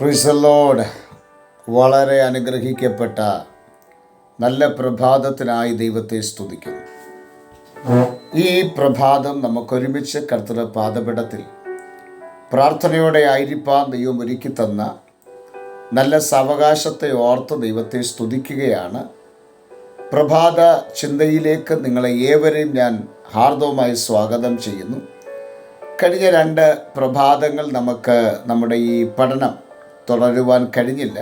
പ്രിസലോഡ് വളരെ അനുഗ്രഹിക്കപ്പെട്ട നല്ല പ്രഭാതത്തിനായി ദൈവത്തെ സ്തുതിക്കുന്നു. ഈ പ്രഭാതം നമുക്കൊരുമിച്ച് കർത്തൃ പാദപീഠത്തിൽ പ്രാർത്ഥനയോടെ ആയിരിക്കാൻ ദൈവം ഒരുക്കി തന്ന നല്ല സാവകാശത്തെ ഓർത്ത് ദൈവത്തെ സ്തുതിക്കുകയാണ്. പ്രഭാത ചിന്തയിലേക്ക് നിങ്ങളെ ഏവരെയും ഞാൻ ഹാർദവമായി സ്വാഗതം ചെയ്യുന്നു. കഴിഞ്ഞ രണ്ട് പ്രഭാതങ്ങൾ നമുക്ക് നമ്മുടെ ഈ പഠനം തുടരുവാൻ കഴിഞ്ഞില്ല.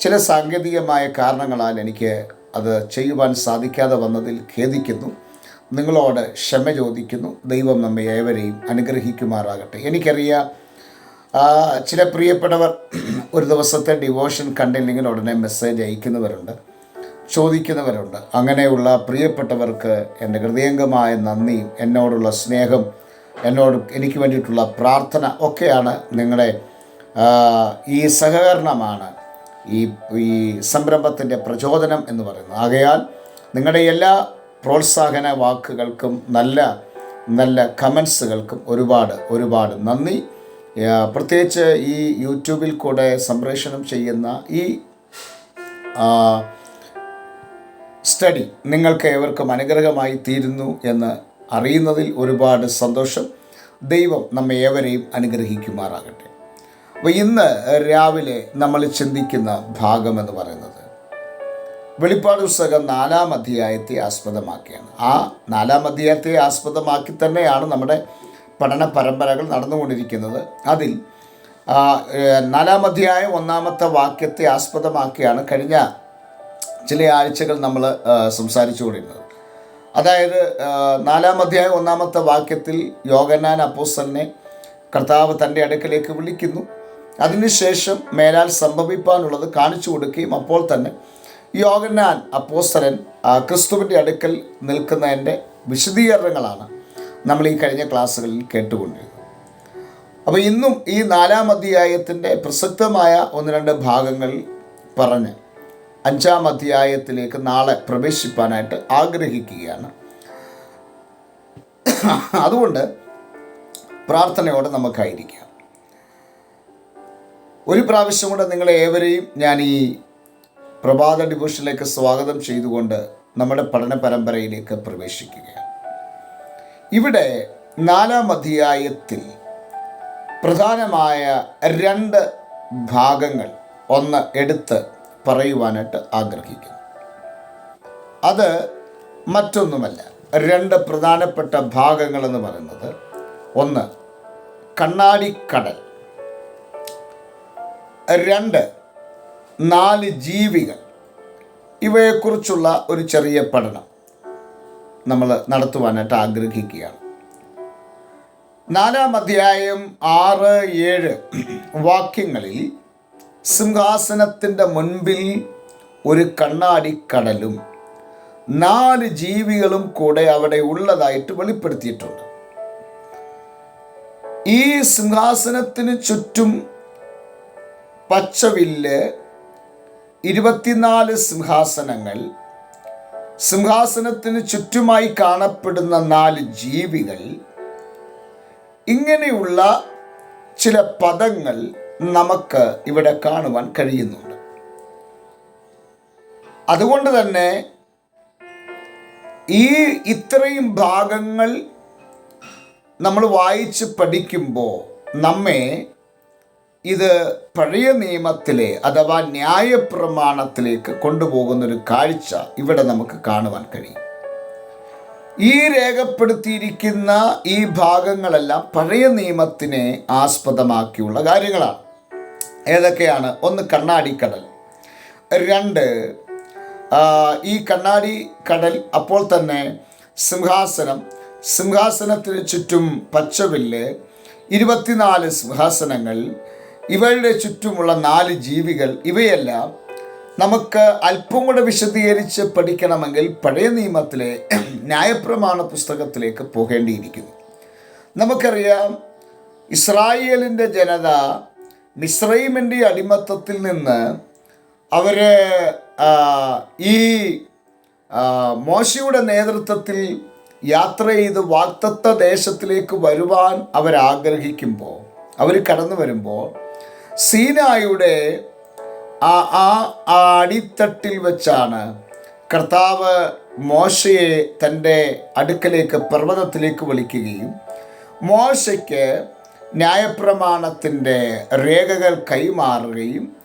ചില സാങ്കേതികമായ കാരണങ്ങളാൽ എനിക്ക് അത് ചെയ്യുവാൻ സാധിക്കാതെ വന്നതിൽ ഖേദിക്കുന്നു. നിങ്ങളോട് ക്ഷമ ചോദിക്കുന്നു. ദൈവം നമ്മെ ഏവരെയും അനുഗ്രഹിക്കുമാറാകട്ടെ. എനിക്കറിയാം ചില പ്രിയപ്പെട്ടവർ ഒരു ദിവസത്തെ ഡിവോഷൻ കണ്ടില്ലെങ്കിൽ ഉടനെ മെസ്സേജ് അയക്കുന്നവരുണ്ട് ചോദിക്കുന്നവരുണ്ട്. അങ്ങനെയുള്ള പ്രിയപ്പെട്ടവർക്ക് എന്റെ ഹൃദയംഗമായ നന്ദിയും എന്നോടുള്ള സ്നേഹം എന്നോട് എനിക്ക് വേണ്ടിയിട്ടുള്ള പ്രാർത്ഥന ഒക്കെയാണ് നിങ്ങളുടെ ആ, ഈ സഹകരണമാണ് ഈ ഈ സംരംഭത്തിന്റെ പ്രചോദനം എന്ന് പറയുന്നത്. ആകയാൽ നിങ്ങളുടെ എല്ലാ പ്രോത്സാഹന വാക്കുകൾക്കും നല്ല നല്ല കമൻസുകൾക്കും ഒരുപാട് ഒരുപാട് നന്ദി. പ്രത്യേകിച്ച് ഈ യൂട്യൂബിൽ കൂടെ സംപ്രേഷണം ചെയ്യുന്ന ഈ സ്റ്റഡി നിങ്ങൾക്ക് ഏവർക്കും അനുഗ്രഹമായി തീരുന്നു എന്ന് അറിയുന്നതിൽ ഒരുപാട് സന്തോഷം. ദൈവം നമ്മെ ഏവരെയും അനുഗ്രഹിക്കുമാറാകട്ടെ. അപ്പോൾ ഇന്ന് രാവിലെ നമ്മൾ ചിന്തിക്കുന്ന ഭാഗം എന്ന് പറയുന്നത് വെളിപ്പാട് പുസ്തകം നാലാം അധ്യായത്തെ ആസ്പദമാക്കിയാണ്. ആ നാലാം അധ്യായത്തെ ആസ്പദമാക്കി തന്നെയാണ് നമ്മുടെ പഠന പരമ്പരകൾ നടന്നുകൊണ്ടിരിക്കുന്നത്. അതിൽ നാലാം അധ്യായം ഒന്നാമത്തെ വാക്യത്തെ ആസ്പദമാക്കിയാണ് കഴിഞ്ഞ ചില ആഴ്ചകൾ നമ്മൾ സംസാരിച്ചു കൊണ്ടിരുന്നത് അതായത് നാലാം അധ്യായം ഒന്നാമത്തെ വാക്യത്തിൽ യോഗനാൻ അപ്പോസ്തലിനെ കർത്താവ് തന്റെ അടുക്കലേക്ക് വിളിക്കുന്നു. അതിനുശേഷം മേലാൽ സംഭവിപ്പാനുള്ളത് കാണിച്ചു കൊടുക്കുകയും അപ്പോൾ തന്നെ യോഗനാൻ അപ്പോസ്തലൻ ക്രിസ്തുവിന്റെ അടുക്കൽ നിൽക്കുന്നതിന്റെ വിശദീകരണങ്ങളാണ് നമ്മൾ ഈ കഴിഞ്ഞ ക്ലാസ്സുകളിൽ കേട്ടുകൊണ്ടിരുന്നത്. അപ്പോൾ ഇന്നും ഈ നാലാം അധ്യായത്തിന്റെ പ്രസക്തമായ ഒന്ന് രണ്ട് ഭാഗങ്ങൾ പറഞ്ഞ് അഞ്ചാം അധ്യായത്തിലേക്ക് നാളെ പ്രവേശിപ്പാനായിട്ട് ആഗ്രഹിക്കുകയാണ്. അതുകൊണ്ട് പ്രാർത്ഥനയോടെ നമുക്കായിരിക്കാം. ഒരു പ്രാവശ്യം കൂടെ നിങ്ങളെ ഏവരെയും ഞാൻ ഈ പ്രഭാത ഡിവിഷനിലേക്ക് സ്വാഗതം ചെയ്തുകൊണ്ട് നമ്മുടെ പഠന പരമ്പരയിലേക്ക് പ്രവേശിക്കുകയാണ്. ഇവിടെ നാലാം അധ്യായത്തിൽ പ്രധാനമായ രണ്ട് ഭാഗങ്ങൾ ഒന്ന് എടുത്ത് പറയുവാനായിട്ട് ആഗ്രഹിക്കുന്നു. അത് മറ്റൊന്നുമല്ല രണ്ട് പ്രധാനപ്പെട്ട ഭാഗങ്ങൾ എന്ന് പറയുന്നത് ഒന്ന് കണ്ണാടിക്കടൽ. രണ്ട് നാല് ജീവികൾ. ഇവയെക്കുറിച്ചുള്ള ഒരു ചെറിയ പഠനം നമ്മൾ നടത്തുവാനായിട്ട് ആഗ്രഹിക്കുകയാണ്. നാലാം അധ്യായം ആറ് ഏഴ് വാക്യങ്ങളിൽ സിംഹാസനത്തിന്റെ മുൻപിൽ ഒരു കണ്ണാടി കടലും നാല് ജീവികളും കൂടെ അവിടെ ഉള്ളതായിട്ട് വെളിപ്പെടുത്തിയിട്ടുണ്ട്. ഈ സിംഹാസനത്തിന് ചുറ്റും പച്ചവില്ല് ഇരുപത്തിനാല് സിംഹാസനങ്ങൾ സിംഹാസനത്തിന് ചുറ്റുമായി കാണപ്പെടുന്ന നാല് ജീവികൾ ഇങ്ങനെയുള്ള ചില പദങ്ങൾ നമുക്ക് ഇവിടെ കാണുവാൻ കഴിയുന്നുണ്ട്. അതുകൊണ്ട് തന്നെ ഈ ഇത്രയും ഭാഗങ്ങൾ നമ്മൾ വായിച്ച് പഠിക്കുമ്പോൾ നമ്മെ ഇത് പഴയ നിയമത്തിലെ അഥവാ ന്യായപ്രമാണത്തിലേക്ക് കൊണ്ടുപോകുന്ന ഒരു കാഴ്ച ഇവിടെ നമുക്ക് കാണുവാൻ കഴിയും. ഈ രേഖപ്പെടുത്തിയിരിക്കുന്ന ഈ ഭാഗങ്ങളെല്ലാം പഴയ നിയമത്തിനെ ആസ്പദമാക്കിയുള്ള കാര്യങ്ങളാണ്. ഏതൊക്കെയാണ്? ഒന്ന് കണ്ണാടിക്കടൽ രണ്ട് ഈ കണ്ണാടി കടൽ അപ്പോൾ തന്നെ സിംഹാസനം. സിംഹാസനത്തിന് ചുറ്റും പച്ചവില്ല് ഇരുപത്തിനാല് സിംഹാസനങ്ങൾ ഇവയുടെ ചുറ്റുമുള്ള നാല് ജീവികൾ ഇവയെല്ലാം നമുക്ക് അല്പം കൂടെ വിശദീകരിച്ച് പഠിക്കണമെങ്കിൽ പഴയ നിയമത്തിലെ ന്യായപ്രമാണ പുസ്തകത്തിലേക്ക് പോകേണ്ടിയിരിക്കുന്നു. നമുക്കറിയാം ഇസ്രായേലിന്റെ ജനത മിസ്രൈമിന്റെ അടിമത്തത്തിൽ നിന്ന് അവർ ഈ മോശയുടെ നേതൃത്വത്തിൽ യാത്ര ചെയ്ത് വാക്തത്വ ദേശത്തിലേക്ക് വരുവാൻ അവരാഗ്രഹിക്കുമ്പോൾ അവർ കടന്നു വരുമ്പോൾ സീനായുടെ ആ ആ അടിത്തട്ടിൽ വെച്ചാണ് കർത്താവ് മോശയെ തന്റെ അടുക്കലേക്ക് പർവതത്തിലേക്ക് വിളിക്കുകയും മോശയ്ക്ക് ന്യായപ്രമാണത്തിന്റെ രേഖകൾ കൈമാറുകയും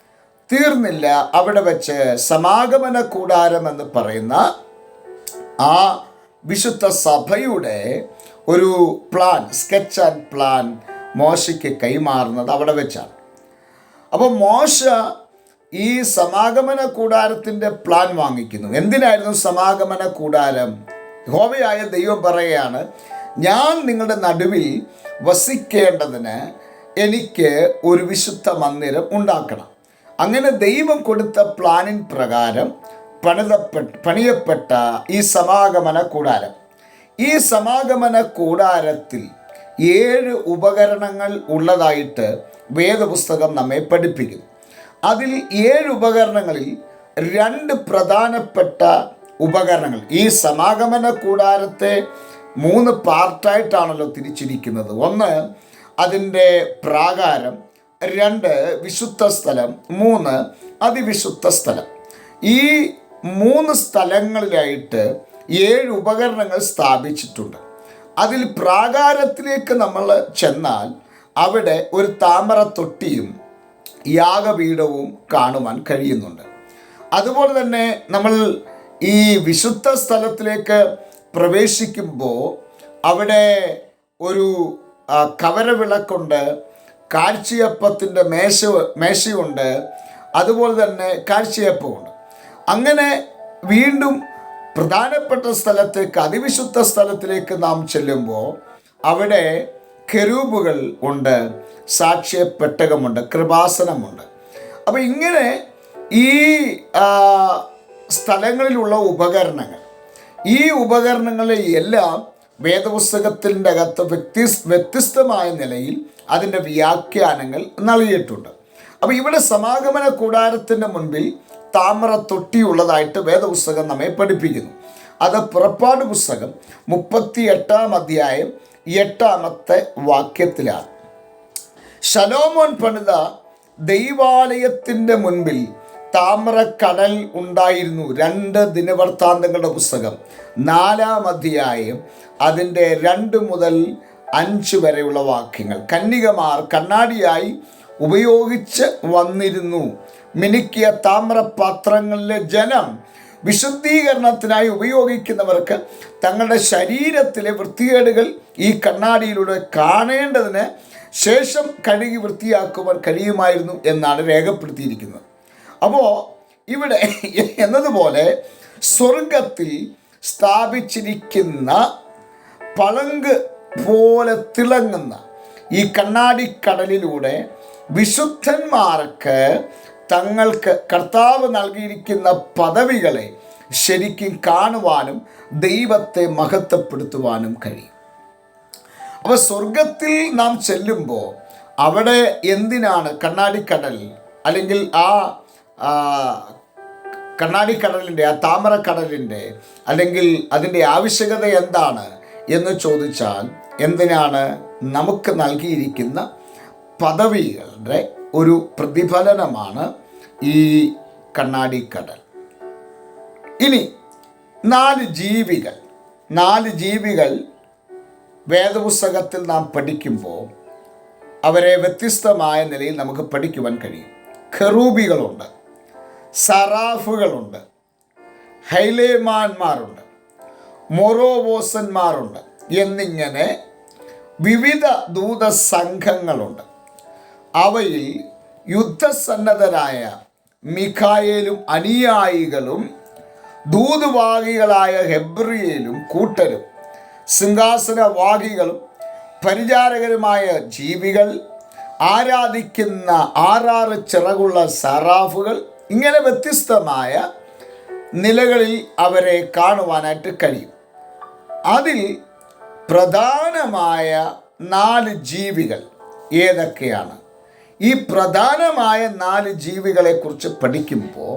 തീർന്നില്ല. അവിടെ വച്ച് സമാഗമന കൂടാരം എന്ന് പറയുന്ന ആ വിശുദ്ധ സഭയുടെ ഒരു പ്ലാൻ സ്കെച്ച് ആൻഡ് പ്ലാൻ മോശയ്ക്ക് കൈമാറുന്നത് അവിടെ വെച്ചാണ്. അപ്പോൾ മോശ ഈ സമാഗമന കൂടാരത്തിന്റെ പ്ലാൻ വാങ്ങിക്കുന്നു. എന്തിനായിരുന്നു സമാഗമന കൂടാരം? ഹോവയായ ദൈവം പറയുകയാണ് ഞാൻ നിങ്ങളുടെ നടുവിൽ വസിക്കേണ്ടതിന് എനിക്ക് ഒരു വിശുദ്ധ മന്ദിരം ഉണ്ടാക്കണം. അങ്ങനെ ദൈവം കൊടുത്ത പ്ലാനിൻ പ്രകാരം പണിതപ്പെട്ട പണിയപ്പെട്ട ഈ സമാഗമന കൂടാരം. ഈ സമാഗമന കൂടാരത്തിൽ ഏഴ് ഉപകരണങ്ങൾ ഉള്ളതായിട്ട് വേദപുസ്തകം നമ്മെ പഠിപ്പിക്കുന്നു. അതിൽ ഏഴ് ഉപകരണങ്ങളിൽ രണ്ട് പ്രധാനപ്പെട്ട ഉപകരണങ്ങൾ. ഈ സമാഗമന കൂടാരത്തെ മൂന്ന് പാർട്ടായിട്ടാണല്ലോ തിരിച്ചിരിക്കുന്നത്. ഒന്ന് അതിന്റെ പ്രാകാരം. രണ്ട് വിശുദ്ധ സ്ഥലം. മൂന്ന് അതിവിശുദ്ധ സ്ഥലം. ഈ മൂന്ന് സ്ഥലങ്ങളിലായിട്ട് ഏഴ് ഉപകരണങ്ങൾ സ്ഥാപിച്ചിട്ടുണ്ട്. അതിൽ പ്രാകാരത്തിലേക്ക് നമ്മൾ ചെന്നാൽ അവിടെ ഒരു താമര തൊട്ടിയും യാഗപീഠവും കാണുവാൻ കഴിയുന്നുണ്ട്. അതുപോലെ തന്നെ നമ്മൾ ഈ വിശുദ്ധ സ്ഥലത്തിലേക്ക് പ്രവേശിക്കുമ്പോൾ അവിടെ ഒരു കവരവിളക്കുണ്ട് കാഴ്ചയപ്പത്തിന്റെ മേശ മേശയുണ്ട് അതുപോലെ തന്നെ കാഴ്ചയപ്പമുണ്ട്. അങ്ങനെ വീണ്ടും പ്രധാനപ്പെട്ട സ്ഥലത്തേക്ക് അതിവിശുദ്ധ സ്ഥലത്തിലേക്ക് നാം ചെല്ലുമ്പോൾ അവിടെ കെരൂബുകൾ ഉണ്ട് സാക്ഷ്യപ്പെട്ടകമുണ്ട് കൃപാസനമുണ്ട്. അപ്പോൾ ഇങ്ങനെ ഈ സ്ഥലങ്ങളിലുള്ള ഉപകരണങ്ങൾ ഈ ഉപകരണങ്ങളെ എല്ലാം വേദപുസ്തകത്തിന്റെ അകത്ത് വ്യക്തി വ്യത്യസ്തമായ നിലയിൽ അതിന്റെ വ്യാഖ്യാനങ്ങൾ നൽകിയിട്ടുണ്ട്. അപ്പോൾ ഇവിടെ സമാഗമന കൂടാരത്തിന്റെ മുൻപിൽ താമര തൊട്ടിയുള്ളതായിട്ട് വേദപുസ്തകം നമ്മെ പഠിപ്പിക്കുന്നു. അത് പുറപ്പാട് പുസ്തകം മുപ്പത്തി എട്ടാം അധ്യായം എട്ടാമത്തെ വാക്യത്തിലാണ് ശലോമോൻ പണിത ദൈവാലയത്തിന്റെ മുൻപിൽ താമ്രക്കടൽ ഉണ്ടായിരുന്നു. രണ്ട് ദിനവൃത്താന്തങ്ങളുടെ പുസ്തകം. നാലാം അധ്യായം അതിന്റെ രണ്ട് മുതൽ അഞ്ച് വരെയുള്ള വാക്യങ്ങൾ. കന്യകമാർ കണ്ണാടിയായി ഉപയോഗിച്ച് വന്നിരുന്നു. മിനുക്കിയ താമ്രപാത്രങ്ങളിലെ ജലം വിശുദ്ധീകരണത്തിനായി ഉപയോഗിക്കുന്നവർക്ക് തങ്ങളുടെ ശരീരത്തിലെ വൃത്തികേടുകൾ ഈ കണ്ണാടിയിലൂടെ കാണേണ്ടതിന് ശേഷം കഴുകി വൃത്തിയാക്കുവാൻ കഴിയുമായിരുന്നു എന്നാണ് രേഖപ്പെടുത്തിയിരിക്കുന്നത്. അപ്പോൾ ഇവിടെ എന്നതുപോലെ സ്വർഗത്തിൽ സ്ഥാപിച്ചിരിക്കുന്ന പളങ്ക് പോലെ തിളങ്ങുന്ന ഈ കണ്ണാടിക്കടലിലൂടെ വിശുദ്ധന്മാർക്ക് തങ്ങൾക്ക് കർത്താവ് നൽകിയിരിക്കുന്ന പദവികളെ ശരിക്കും കാണുവാനും ദൈവത്തെ മഹത്വപ്പെടുത്തുവാനും കഴിയും. അപ്പോൾ സ്വർഗത്തിൽ നാം ചെല്ലുമ്പോൾ അവിടെ എന്തിനാണ് കണ്ണാടിക്കടൽ? അല്ലെങ്കിൽ ആ, കണ്ണാടിക്കടലിന്റെ ആ താമരക്കടലിന്റെ അല്ലെങ്കിൽ അതിന്റെ ആവശ്യകത എന്താണ് എന്ന് ചോദിച്ചാൽ എന്തിനാണ് നമുക്ക് നൽകിയിരിക്കുന്ന പദവികളുടെ ഒരു പ്രതിഫലനമാണ് ഈ കണ്ണാടി കടൽ. ഇനി നാല് ജീവികൾ. നാല് ജീവികൾ വേദപുസ്തകത്തിൽ നാം പഠിക്കുമ്പോൾ അവരെ വ്യത്യസ്തമായ നിലയിൽ നമുക്ക് പഠിക്കുവാൻ കഴിയും. ഖറൂബികളുണ്ട് സറാഫുകളുണ്ട് ഹൈലേമാന്മാരുണ്ട് മൊറോവോസന്മാരുണ്ട് എന്നിങ്ങനെ വിവിധ ദൂത സംഘങ്ങളുണ്ട് അവയിൽ യുദ്ധസന്നദ്ധരായ മിഖായേലും അനുയായികളും ദൂതുവാഹികളായ ഹെബ്രിയേലും കൂട്ടരും സിംഹാസനവാഹികളും പരിചാരകരുമായ ജീവികൾ ആരാധിക്കുന്ന ആറാറ് ചിറകുള്ള സറാഫുകൾ ഇങ്ങനെ വ്യത്യസ്തമായ നിലകളിൽ അവരെ കാണുവാനായിട്ട് കഴിയും. അതിൽ പ്രധാനമായ നാല് ജീവികൾ ഏതൊക്കെയാണ്? ഈ പ്രധാനമായ നാല് ജീവികളെ കുറിച്ച് പഠിക്കുമ്പോൾ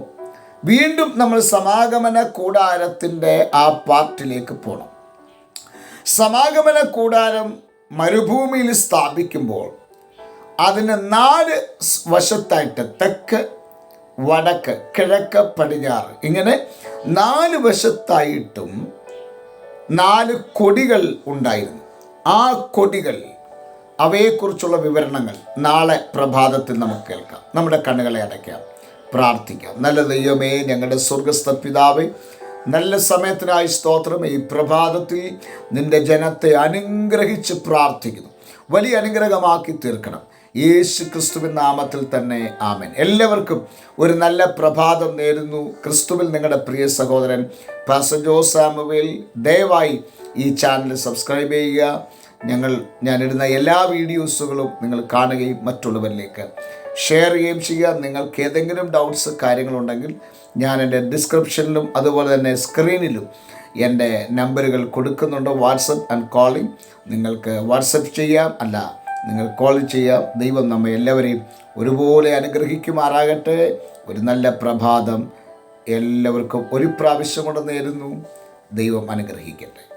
വീണ്ടും നമ്മൾ സമാഗമന കൂടാരത്തിന്റെ ആ പാർട്ടിലേക്ക് പോകണം സമാഗമന കൂടാരം മരുഭൂമിയിൽ സ്ഥാപിക്കുമ്പോൾ അതിന് നാല് വശത്തായിട്ട് തെക്ക് വടക്ക് കിഴക്ക് പടിഞ്ഞാറ് ഇങ്ങനെ നാല് വശത്തായിട്ടും നാല് കൊടികൾ ഉണ്ടായിരുന്നു. ആ കൊടികൾ അവയെക്കുറിച്ചുള്ള വിവരണങ്ങൾ നാളെ പ്രഭാതത്തിൽ നമുക്ക് കേൾക്കാം. നമ്മുടെ കണ്ണുകളെ അടയ്ക്കാം. പ്രാർത്ഥിക്കാം. നല്ല ദൈവമേ ഞങ്ങളുടെ സ്വർഗസ്ഥ പിതാവേ നല്ല സമയത്തിനായി സ്തോത്രം. ഈ പ്രഭാതത്തിൽ നിന്റെ ജനത്തെ അനുഗ്രഹിച്ച് പ്രാർത്ഥിക്കുന്നു. വലിയ അനുഗ്രഹമാക്കി തീർക്കണം. യേശു ക്രിസ്തുവിൻ നാമത്തിൽ തന്നെ ആമൻ. എല്ലാവർക്കും ഒരു നല്ല പ്രഭാതം നേരുന്നു. ക്രിസ്തുവിൽ നിങ്ങളുടെ പ്രിയ സഹോദരൻ പാസ സാമുവേൽ ദയവായി ഈ ചാനൽ സബ്സ്ക്രൈബ് ചെയ്യുക. ഞങ്ങൾ ഞാനിടുന്ന എല്ലാ വീഡിയോസുകളും നിങ്ങൾ കാണുകയും മറ്റുള്ളവരിലേക്ക് ഷെയർ ചെയ്യുകയും ചെയ്യുക. നിങ്ങൾക്ക് ഏതെങ്കിലും ഡൗട്ട്സ് കാര്യങ്ങളുണ്ടെങ്കിൽ ഞാൻ എന്റെ ഡിസ്ക്രിപ്ഷനിലും അതുപോലെ തന്നെ സ്ക്രീനിലും എന്റെ നമ്പറുകൾ കൊടുക്കുന്നുണ്ട്. വാട്സപ്പ് ആൻഡ് കോളിംഗ് നിങ്ങൾക്ക് വാട്സപ്പ് ചെയ്യാം. അല്ല നിങ്ങൾ കോൾ ചെയ്യാം. ദൈവം നമ്മെ എല്ലാവരെയും ഒരുപോലെ അനുഗ്രഹിക്കുമാറാകട്ടെ. ഒരു നല്ല പ്രഭാതം എല്ലാവർക്കും ഒരു പ്രാവശ്യം കൊണ്ട് നേരുന്നു. ദൈവം അനുഗ്രഹിക്കട്ടെ.